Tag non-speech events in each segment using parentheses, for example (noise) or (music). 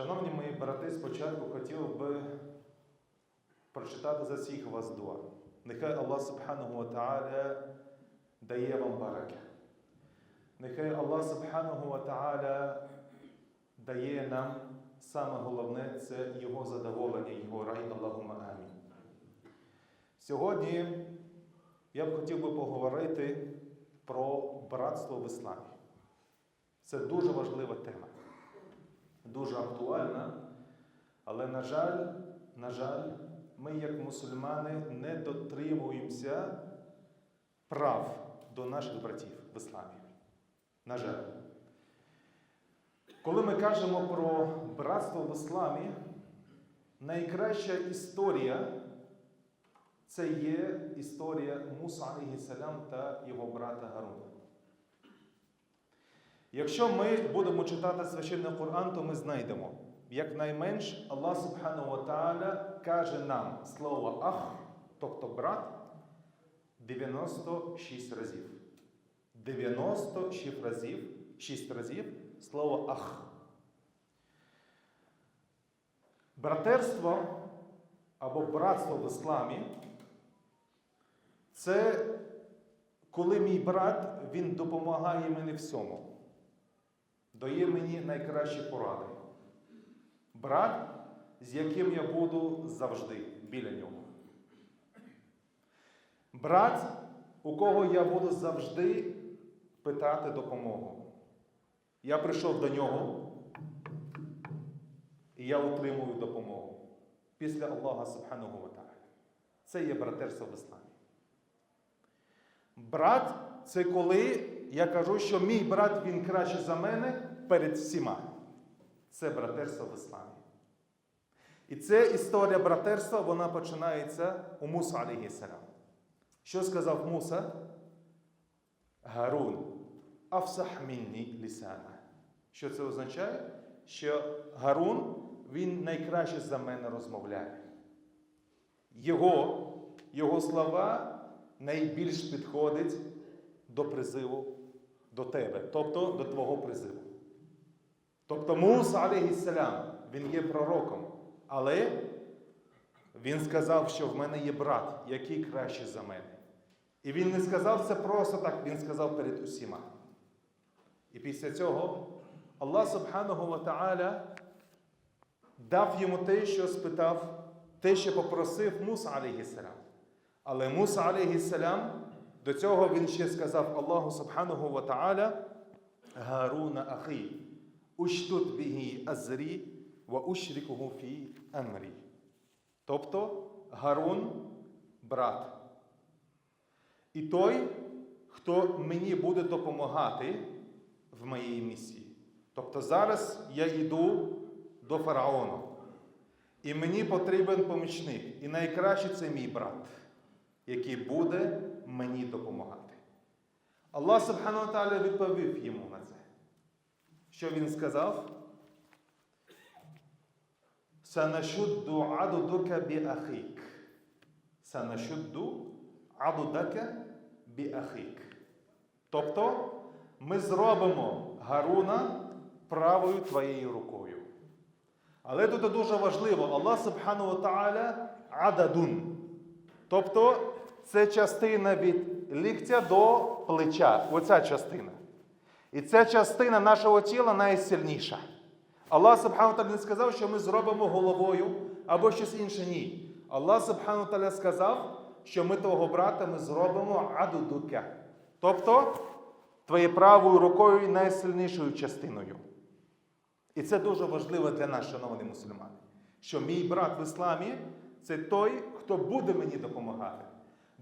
Шановні мої брати, спочатку хотів би прочитати за всіх вас дуа. Нехай Аллах Субханаху Ва Та'аля дає вам бараки. Нехай Аллах Субханаху Ва Та'аля дає нам саме головне це Його задоволення, Його рай, Аллахума Амінь. Сьогодні я б хотів би поговорити про братство в ісламі. Це дуже важлива тема, дуже актуальна, але, на жаль, на жаль, ми, як мусульмани, не дотримуємося прав до наших братів в ісламі. На жаль. Коли ми кажемо про братство в ісламі, найкраща історія це є історія Муса алейхіссалям та його брата Гаруна. Якщо ми будемо читати священний Коран, то ми знайдемо, якнайменш Аллах Субхану Та'аля каже нам слово ах, тобто брат, 96 разів. 96 разів, 6 разів слово ах. Братерство або братство в ісламі це коли мій брат він допомагає мені всьому, дає мені найкращі поради. Брат, з яким я буду завжди біля нього. Брат, у кого я буду завжди питати допомогу. Я прийшов до нього, і я отримую допомогу після Аллаха Субхану Ва. Це є братерство в ісламі. Брат це коли я кажу, що мій брат він краще за мене перед всіма. Це братерство в ісламі. І ця історія братерства вона починається у Муса алейхіссалям. Що сказав Муса? Гарун, афсах мінні лісана. Що це означає? Що Гарун він найкраще за мене розмовляє. Його, його слова найбільш підходить до призиву до тебе, тобто до твого призиву. Тобто Муса, алейхіссалям, він є пророком, але він сказав, що в мене є брат, який краще за мене. І він не сказав це просто так, він сказав перед усіма. І після цього Аллах Субханаhu Ва Та'аля дав йому те, що спитав, те, що попросив Муса, алейхіссалям. Але Муса, алейхіссалям, до цього він ще сказав Аллаху Субханаhu Ва Та'аля Гаруна ахі, уштут бігі азрі ва ушрікуху фі амрі. Тобто Гарун брат. І той, хто мені буде допомагати в моїй місії. Тобто зараз я йду до фараону. І мені потрібен помічник. І найкраще це мій брат, який буде мені допомагати. Аллах Субхану Тааля відповів йому на це. Що він сказав? Санашудду адудука би ахік. Санашудду адудака би ахік. Тобто ми зробимо Гаруна правою твоєю рукою. Але тут дуже важливо, Аллах Субхану Та'аля ададун. Тобто це частина від ліктя до плеча. Оця частина. І ця частина нашого тіла найсильніша. Аллах Субхану Та'аля не сказав, що ми зробимо головою або щось інше. Ні. Аллах Субхану Та'аля сказав, що ми того брата ми зробимо адудука. Тобто твоєю правою рукою найсильнішою частиною. І це дуже важливо для нас, шановні мусульмани, що мій брат в ісламі це той, хто буде мені допомагати.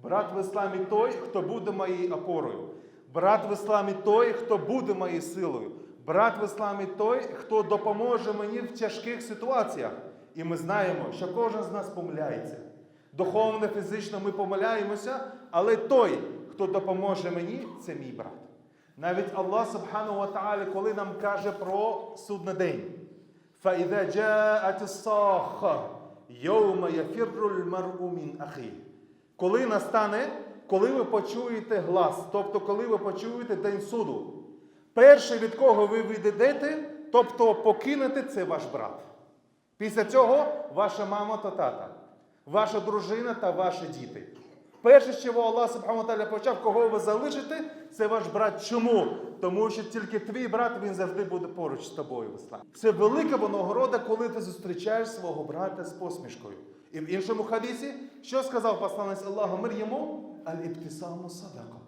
Брат в ісламі той, хто буде моєю опорою. Брат в ісламі той, хто буде моєю силою. Брат в ісламі той, хто допоможе мені в тяжких ситуаціях. І ми знаємо, що кожен з нас помиляється. Духовно, фізично ми помиляємося, але той, хто допоможе мені, це мій брат. Навіть Аллах Субхану Ва Та'аля, коли нам каже про судний день. فَإِذَا جَاءَتِ الصَّاخَّةُ يَوْمَ يَفِرُّ الْمَرْءُ مِنْ أَخِيهِ Коли настане, коли ви почуєте глас, тобто коли ви почуєте день суду, перше, від кого ви відійдете, тобто покинути це ваш брат. Після цього ваша мама та тата, ваша дружина та ваші діти. Перше, з чого Аллах Субхану почав, кого ви залишите, це ваш брат. Чому? Тому що тільки твій брат він завжди буде поруч з тобою. Це велика винагорода, коли ти зустрічаєш свого брата з посмішкою. І в іншому хадісі, що сказав посланець Аллаху мир йому? Аль-іптисаму садака.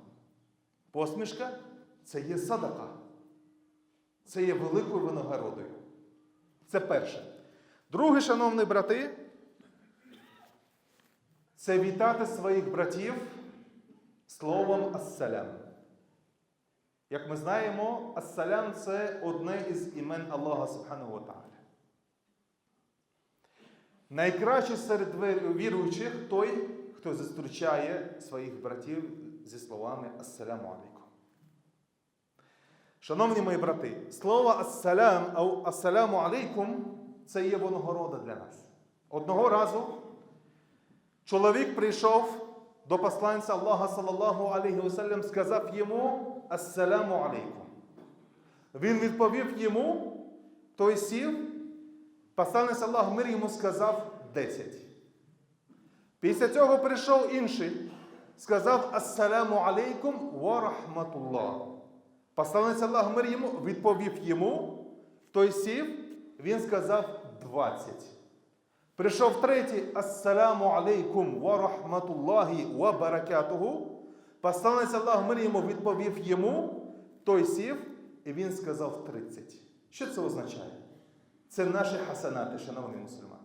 Посмішка це є садака. Це є великою винагородою. Це перше. Друге, шановні брати, це вітати своїх братів словом ассалям. Як ми знаємо, ассалям це одне із імен Аллаха Субхану Ва. Найкраще серед віруючих той, хто зустрічає своїх братів зі словами Ассаляму алейкум. Шановні мої брати, слово ассалям або ассаляму алейкум це є винагорода для нас. Одного разу чоловік прийшов до посланця Аллаха салаллаху алейхи вассалям, сказав йому ассаляму алейкум. Він відповів йому, той сів, посланець Аллах мир йому сказав 10. Після цього прийшов інший, сказав ассаляму алейкум ва рахматуллах. Посланець Аллах мир йому відповів йому, той сів, він сказав 20. Прийшов третій, ассаляму алейкум ва рахматуллахі ва баракатуху. Посланець Аллах мир йому відповів йому, той сів, і він сказав 30. Що це означає? Це наші хасанати, шановні мусульмани.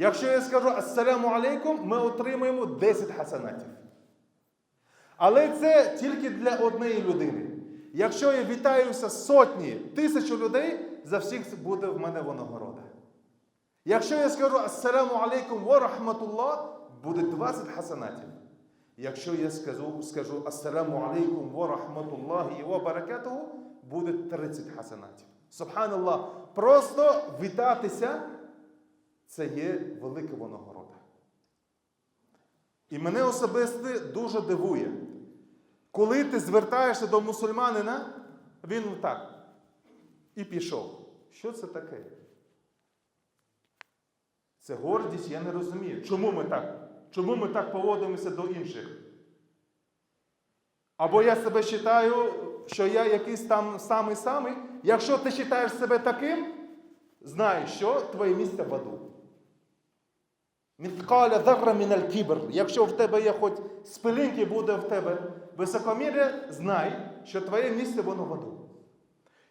Якщо я скажу ассаляму алейкум, ми отримаємо 10 хасанатів. Але це тільки для однієї людини. Якщо я вітаюся сотні, тисячу людей, за всіх буде в мене винагорода. Якщо я скажу ассаляму алейкум ва рахматуллах, буде 20 хасанатів. Якщо я скажу, скажу ассаляму алейкум ва рахматуллахі ва баракатуху, буде 30 хасанатів. Субханаллах, просто вітатися це є велика винагорода. І мене особисто дуже дивує, коли ти звертаєшся до мусульманина, він так і пішов. Що це таке? Це гордість, я не розумію. Чому ми так? Чому ми так поводимося до інших? Або я себе вважаю, що я якийсь там самий-самий. Якщо ти вважаєш себе таким, знай, що твоє місце в аду. Міткаля дарра міналь кібр. Якщо в тебе є хоч спилинки, буде в тебе високомір'я, знай, що твоє місце воно в аду.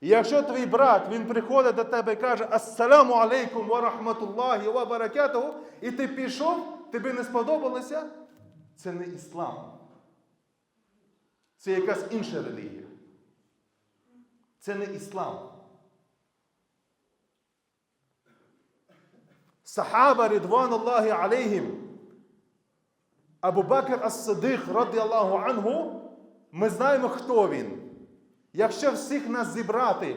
І якщо твій брат він приходить до тебе і каже Ассаляму алейкум ва рахматуллахі ва баракатуху, і ти пішов, тобі не сподобалося, це не іслам. Це якась інша релігія. Це не іслам. Сахаба Ридван Аллахи алейхім, Абу Бакр Ас-Сидих, ради Аллаху Ангу, ми знаємо, хто він. Якщо всіх нас зібрати,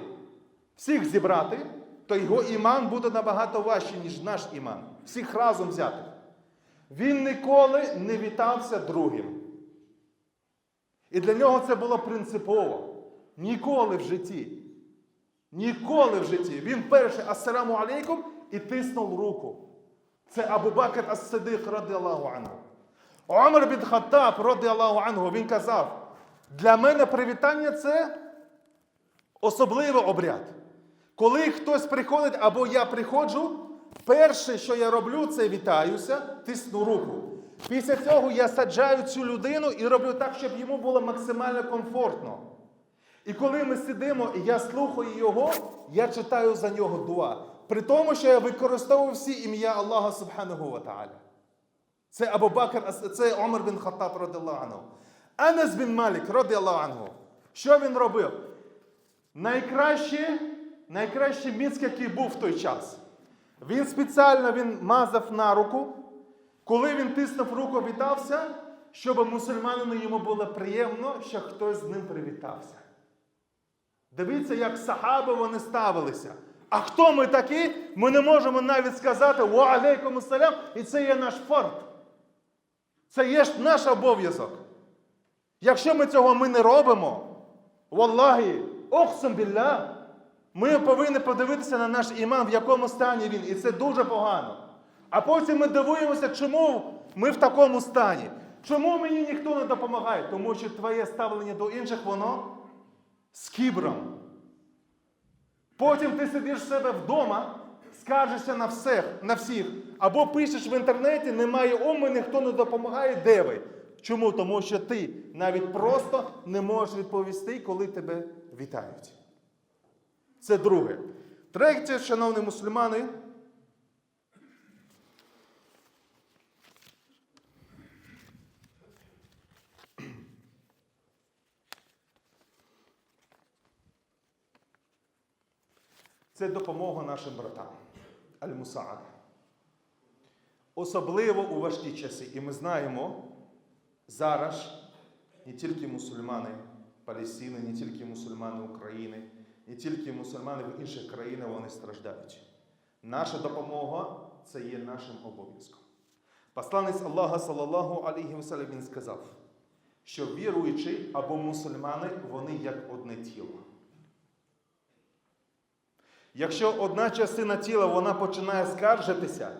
всіх зібрати, то його іман буде набагато важчий, ніж наш іман. Всіх разом взяти. Він ніколи не вітався другим. І для нього це було принципово. Ніколи в житті. Ніколи в житті. Він перший ассаламу алейкум і тиснув руку. Це Абу Бакр Ас-Сидик, ради Аллаху Ангу. Омар бін Хаттаб, ради Аллаху Ангу, він казав, для мене привітання це особливий обряд. Коли хтось приходить або я приходжу, перше, що я роблю, це вітаюся, тисну руку. Після цього я саджаю цю людину і роблю так, щоб йому було максимально комфортно. І коли ми сидимо і я слухаю його, я читаю за нього дуа. При тому, що я використовую всі ім'я Аллаха Субхану Ва Та'аля. Це Абу Бакр, це Омар бін Хаттаб, радилlahu анху. Анас бін Малік, радилlahu анху. Що він робив? Найкраще, найкраще міць, який був в той час. Він спеціально він мазав на руку. Коли він тиснув руку, вітався, щоб мусульманину йому було приємно, що хтось з ним привітався. Дивіться, як сахаби вони ставилися. А хто ми такі? Ми не можемо навіть сказати «Ва алейкум ассалям» і це є наш фарт. Це є наш обов'язок. Якщо ми цього ми не робимо, Валлахі, охсам білля, Ми повинні подивитися на наш іман, в якому стані він, і це дуже погано. А потім ми дивуємося, чому ми в такому стані. Чому мені ніхто не допомагає? Тому що твоє ставлення до інших, воно з кібром. Потім ти сидиш в себе вдома, скаржишся на всіх, на всіх. Або пишеш в інтернеті, немає уми, ніхто не допомагає, де ви? Чому? Тому що ти навіть просто не можеш відповісти, коли тебе вітають. Це друге. Третє, шановні мусульмани, це допомога нашим братам. Аль-Мусаад. Особливо у важкі часи. І ми знаємо, зараз не тільки мусульмани Палестини, не тільки мусульмани України, не тільки мусульмани в інших країнах вони страждають. Наша допомога це є нашим обов'язком. Посланець Аллаха, салаллаху алейхі вассалям, він сказав, що віруючі або мусульмани, вони як одне тіло. Якщо одна частина тіла вона починає скаржитися,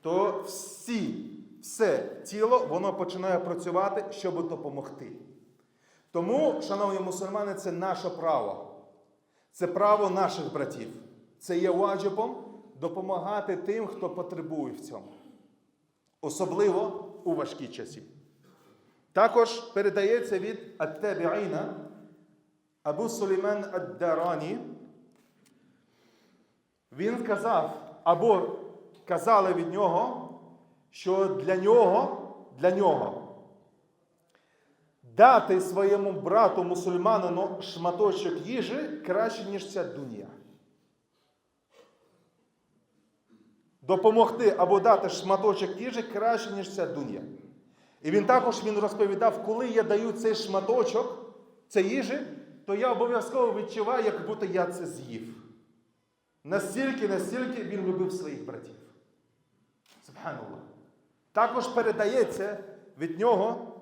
то всі, все тіло воно починає працювати, щоб допомогти. Тому, шановні мусульмани, це наше право. Це право наших братів. Це є ваджибом допомагати тим, хто потребує в цьому. Особливо у важкі часи. Також передається від Ат-Табіїна Абу Сулейман Ад-Дарані. Він сказав, або казали від нього, що для нього, для нього дати своєму брату мусульманину шматочок їжі краще, ніж ця дунія. Допомогти або дати шматочок їжі краще, ніж ця дунія. І він також він розповідав, коли я даю цей шматочок, це їжі, то я обов'язково відчуваю, як будто я це з'їв. Настільки, настільки він любив своїх братів. Субханаллах. Також передається від нього,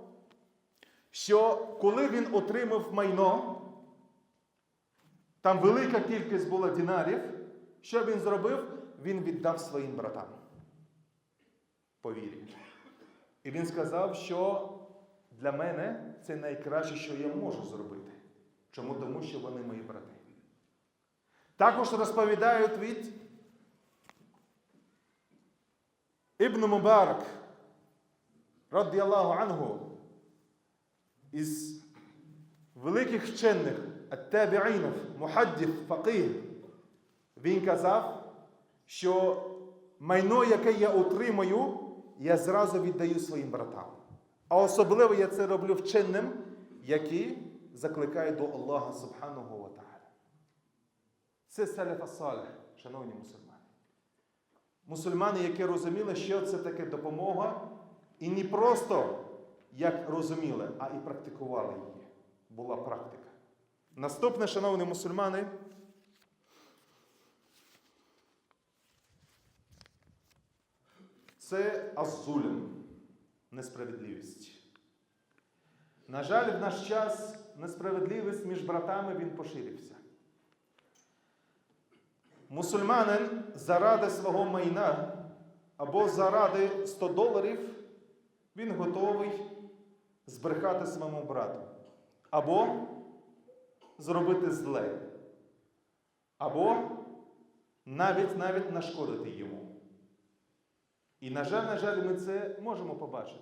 що коли він отримав майно, там велика кількість була динарів, що він зробив? Він віддав своїм братам. По. І він сказав, що для мене це найкраще, що я можу зробити. Чому? Тому що вони мої брати. Також розповідають від Ібн Мубарак, радіаллаху ангу, із великих вчених ат-табіїнів, мухаддіф, фақih, він казав, що майно, яке я отримаю, я зразу віддаю своїм братам. А особливо я це роблю вченим, які закликають до Аллаха wa ta'ala. Це саляфа салих, шановні мусульмани. Мусульмани, які розуміли, що це таке допомога, і не просто як розуміли, а і практикували її. Була практика. Наступне, шановні мусульмани, це азулем, несправедливість. На жаль, в наш час несправедливість між братами він поширився. Мусульманин заради свого майна або заради 100 доларів він готовий збрехати своєму брату. Або зробити зле. Або навіть навіть нашкодити йому. І, на жаль, на жаль, ми це можемо побачити.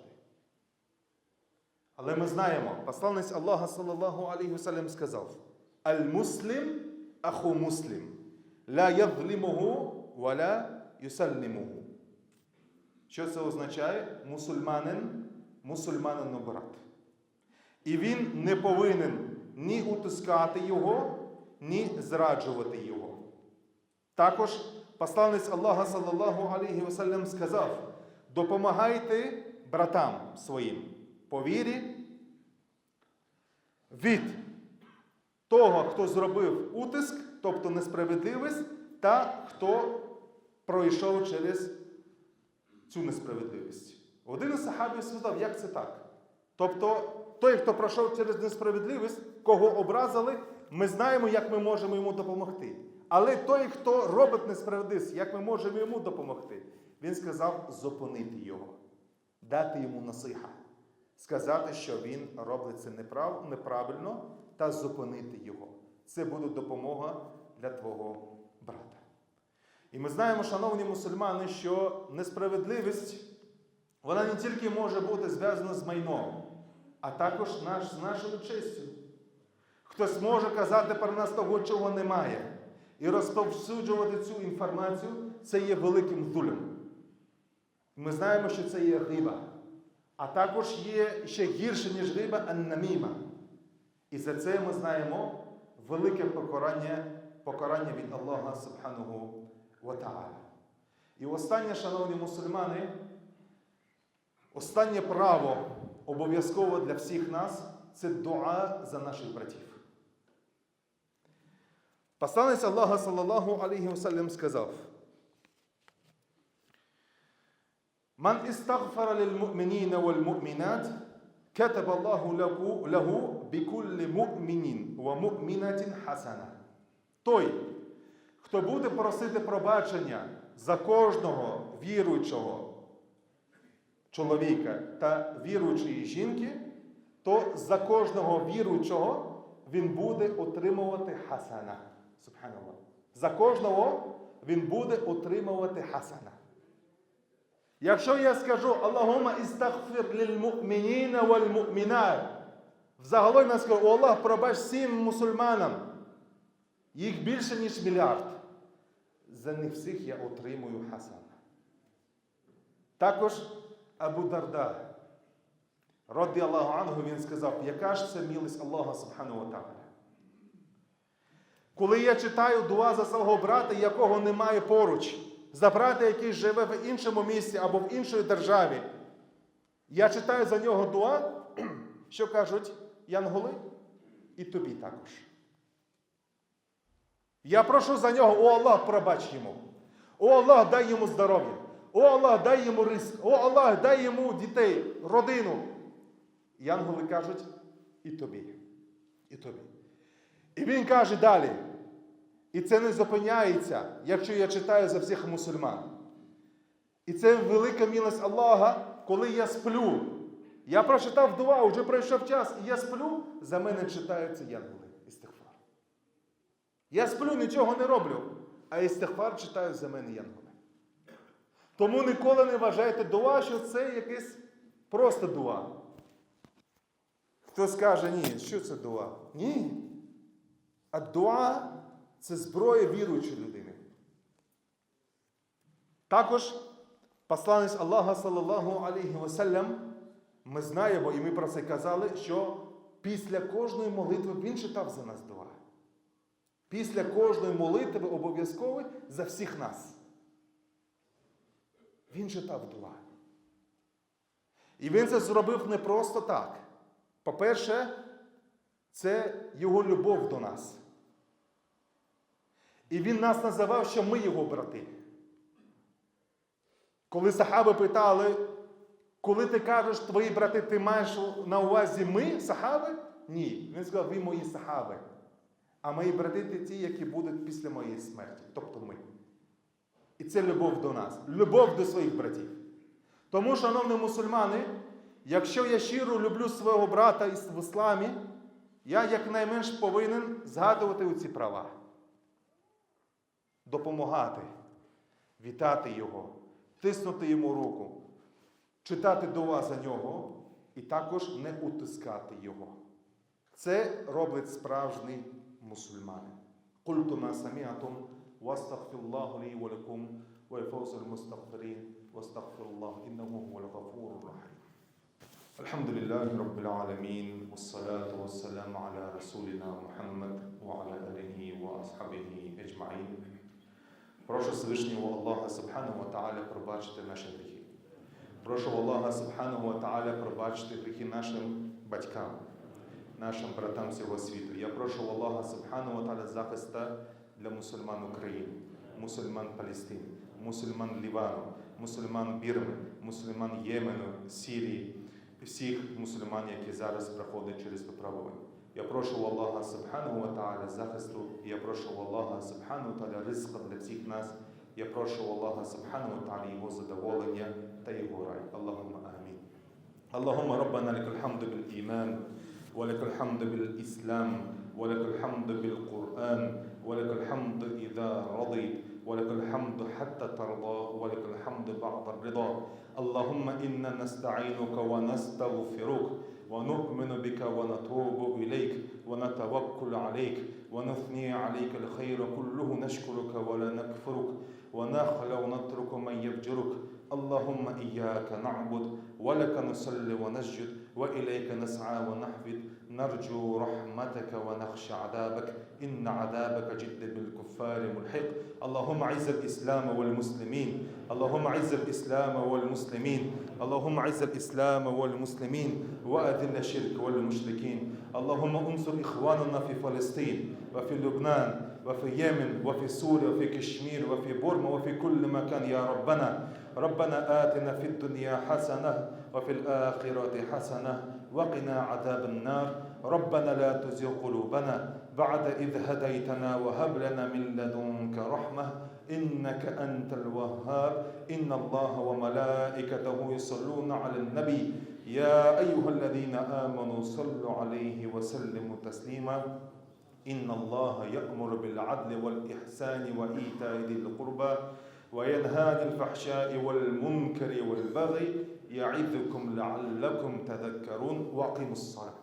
Але ми знаємо, посланець Аллаха, саллаллаху алейхи вассалям, сказав: Аль-муслим аху муслим. Ла ядлимуху валя юсаллимуху. Що це означає? Мусульманин, мусульманин брат. І він не повинен ні утискати його, ні зраджувати його. Також посланець Аллаха, саллаллаху алейхи вассалям, сказав: допомагайте братам своїм по вірі від того, хто зробив утиск, тобто несправедливість, та хто пройшов через цю несправедливість. Один із сахабів сказав, як це так? Тобто, той, хто пройшов через несправедливість, кого образили, ми знаємо, як ми можемо йому допомогти. Але той, хто робить несправедливість, як ми можемо йому допомогти? Він сказав зупинити його, дати йому насиха, сказати, що він робить це неправ- неправильно, та зупинити його. Це буде допомога для твого брата. І ми знаємо, шановні мусульмани, що несправедливість вона не тільки може бути зв'язана з майном, а також наш, з нашою честю. Хтось може казати про нас того, чого немає. І розповсюджувати цю інформацію це є великим зулем. Ми знаємо, що це є риба. А також є ще гірше, ніж риба, аннаміма. І за це ми знаємо велике покарання, покарання від Аллаха Субханого wa Ta'ala. І останнє, шановні мусульмани, останнє право обов'язково для всіх нас це дуа за наших братів. Посланець Аллаха, саллаллаху алейхи вассалям, сказав: من استغفر للمؤمنين والمؤمنات كتب الله له, бікуллі мумінін ва мумінатін хасана. Той, хто буде просити пробачення за кожного віруючого чоловіка та віруючої жінки, то за кожного віруючого він буде отримувати хасана. Субханаллах. За кожного він буде отримувати хасана. Якщо я скажу Аллахума істагфір ліль мумініна взагалом я скажу, о Аллах, пробач всім мусульманам. Їх більше, ніж мільярд. За них всіх я отримую хасана. Також Абу Дарда, раді Аллаху Ангу, він сказав, яка ж це милість Аллаха Субхану Ва Коли я читаю дуа за свого брата, якого немає поруч, за брата, який живе в іншому місці або в іншій державі, я читаю за нього дуа, (clears throat) що кажуть янголи, і тобі також. Я прошу за нього, о Аллах, пробач йому. О Аллах, дай йому здоров'я. О Аллах, дай йому риск. О Аллах, дай йому дітей, родину. Янголи кажуть, і тобі, і тобі. І він каже далі. І це не зупиняється, якщо я читаю за всіх мусульман. І це велика милость Аллаха, коли я сплю. Я прочитав дуа, вже пройшов час, і я сплю, за мене читаються янголи. Істихфар. Я сплю, нічого не роблю, а істихфар читають за мене янголи. Тому ніколи не вважайте дуа, що це якесь просто дуа. Хто скаже, ні, що це дуа? Ні. А дуа це зброя віруючої людини. Також посланець Аллаха, салаллаху алейхи васалям, ми знаємо, і ми про це казали, що після кожної молитви він читав за нас дуа. Після кожної молитви обов'язково за всіх нас. Він читав дуа. І він це зробив не просто так. По-перше, це його любов до нас. І він нас називав, що ми його брати. Коли сахаби питали, коли ти кажеш твої брати, ти маєш на увазі ми, сахаби? Ні. Він сказав, ви мої сахаби. А мої брати це ті, які будуть після моєї смерті, тобто ми. І це любов до нас, любов до своїх братів. Тому, шановні мусульмани, якщо я щиро люблю свого брата в ісламі, я якнайменш повинен згадувати у ці права. Допомагати, вітати його, тиснути йому руку, читати дова за нього і також не утискати його. Це робить справжній мусульманин. قلت ما سمعتم واستغفر الله لي ولكم ويفوز المستغفرين واستغفر الله انه هو الغفور الرحيم. الحمد لله رب العالمين والصلاة والسلام على رسولنا محمد وعلى آله وأصحابه أجمعين. Прошу Всевишнього Аллаха Субхану Ва Та'аля пробачити наші гріхи. Прошу Аллаха Субхану Ва Та'аля пробачити гріхи нашим батькам, нашим братам всього світу. Я прошу Аллаха Субхану Ва Та'аля захиста для мусульман України, мусульман Палестини, мусульман Лівану, мусульман Бірми, мусульман Ємену, Сирії, всіх мусульман, які зараз проходять через випробування. Я прошу Аллаха Субхану ва Та'аля захисту. Я прошу Аллаха Субхану ва Та'аля ризка для всіх нас. Я прошу у Аллаха Субхану ва Та'аля його задоволення та його рай. Аллахумма амін. اللهم ربنا لك الحمد بالإيمان ولك الحمد بالإسلام ولك الحمد بالقرآن ولك الحمد إذا رضيت ولك الحمد حتى ترضى ولك الحمد بعد الرضا اللهم إنا نستعينك ونستغفرك ونؤمن بك ونتوب إليك ونتوكل عليك ونثني عليك الخير كله نشكرك ولا نكفرك ونخلع ونترك من يفجرك. اللهم إياك نعبد ولك نصلي ونسجد وإليك نسعى ونحفد. نرجو رحمتك ونخشى عذابك. إن عذابك جد بالكفار ملحق. اللهم عز الإسلام والمسلمين. اللهم عز الإسلام والمسلمين. اللهم عز الإسلام والمسلمين. وأذل الشرك والمشركين. اللهم انصر إخواننا في فلسطين وفي لبنان وفي اليمن وفي سوريا وفي كشمير وفي بورما وفي كل مكان. يا ربنا ربنا آتنا في الدنيا حسنة وفي الآخرة حسنة وقنا عذاب النار. ربنا لا تزغ قلوبنا بعد إذ هديتنا وهب لنا من لدنك رحمة إنك أنت الوهاب. إن الله وملائكته يصلون على النبي. يا أيها الذين آمنوا صلوا عليه وسلموا تسليما. إن الله يأمر بالعدل والإحسان وإيتاء ذي القربى وينهى عن الفحشاء والمنكر والبغي يعظكم لعلكم تذكرون وأقيموا الصلاة.